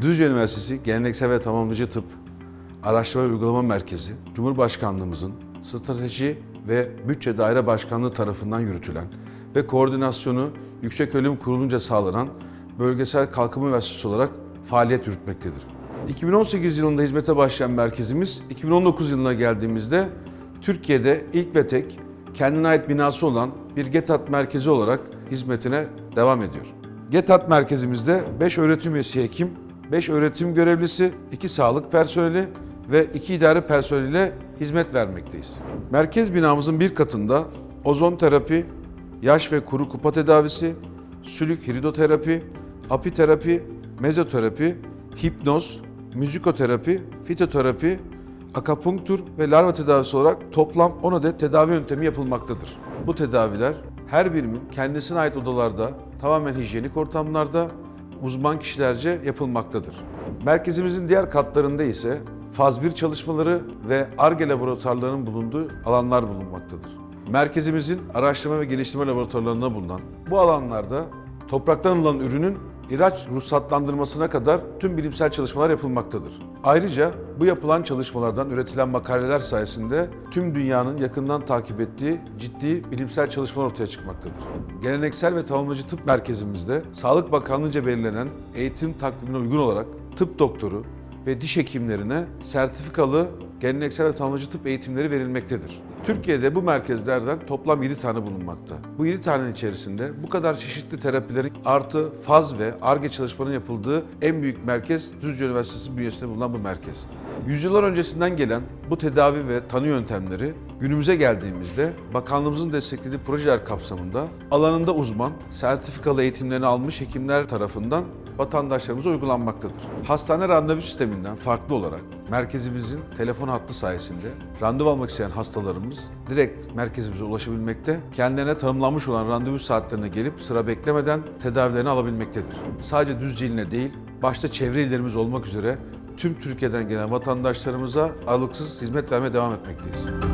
Düzce Üniversitesi Geleneksel ve Tamamlayıcı Tıp Araştırma ve Uygulama Merkezi, Cumhurbaşkanlığımızın Strateji ve Bütçe Daire Başkanlığı tarafından yürütülen ve koordinasyonu Yükseköğretim Kurulu'nca sağlanan bölgesel kalkınma üniversitesi olarak faaliyet yürütmektedir. 2018 yılında hizmete başlayan merkezimiz, 2019 yılına geldiğimizde Türkiye'de ilk ve tek kendine ait binası olan bir GETAT merkezi olarak hizmetine devam ediyor. GETAT merkezimizde 5 öğretim üyesi hekim, 5 öğretim görevlisi, 2 sağlık personeli ve 2 idare personeliyle hizmet vermekteyiz. Merkez binamızın bir katında ozon terapi, yaş ve kuru kupa tedavisi, sülük hiridoterapi, apiterapi, mezoterapi, hipnoz, müzikoterapi, fitoterapi, akapunktur ve larva tedavisi olarak toplam 10 adet tedavi yöntemi yapılmaktadır. Bu tedaviler her birimin kendisine ait odalarda, tamamen hijyenik ortamlarda uzman kişilerce yapılmaktadır. Merkezimizin diğer katlarında ise faz 1 çalışmaları ve ARGE laboratuvarlarının bulunduğu alanlar bulunmaktadır. Merkezimizin araştırma ve geliştirme laboratuvarlarında bulunan bu alanlarda topraktan alınan ürünün ilaç ruhsatlandırmasına kadar tüm bilimsel çalışmalar yapılmaktadır. Ayrıca bu yapılan çalışmalardan üretilen makaleler sayesinde tüm dünyanın yakından takip ettiği ciddi bilimsel çalışmalar ortaya çıkmaktadır. Geleneksel ve tamamlayıcı tıp merkezimizde Sağlık Bakanlığı'nca belirlenen eğitim takvimine uygun olarak tıp doktoru ve diş hekimlerine sertifikalı geleneksel ve tamamlayıcı tıp eğitimleri verilmektedir. Türkiye'de bu merkezlerden toplam 7 tane bulunmakta. Bu 7 tanenin içerisinde bu kadar çeşitli terapilerin artı faz ve ARGE çalışmalarının yapıldığı en büyük merkez Düzce Üniversitesi bünyesinde bulunan bu merkez. Yüzyıllar öncesinden gelen bu tedavi ve tanı yöntemleri günümüze geldiğimizde bakanlığımızın desteklediği projeler kapsamında alanında uzman, sertifikalı eğitimlerini almış hekimler tarafından vatandaşlarımıza uygulanmaktadır. Hastane randevu sisteminden farklı olarak merkezimizin telefon hattı sayesinde randevu almak isteyen hastalarımız direkt merkezimize ulaşabilmekte, kendilerine tanımlanmış olan randevu saatlerine gelip sıra beklemeden tedavilerini alabilmektedir. Sadece Düzce iline değil, başta çevre illerimiz olmak üzere tüm Türkiye'den gelen vatandaşlarımıza aralıksız hizmet vermeye devam etmekteyiz.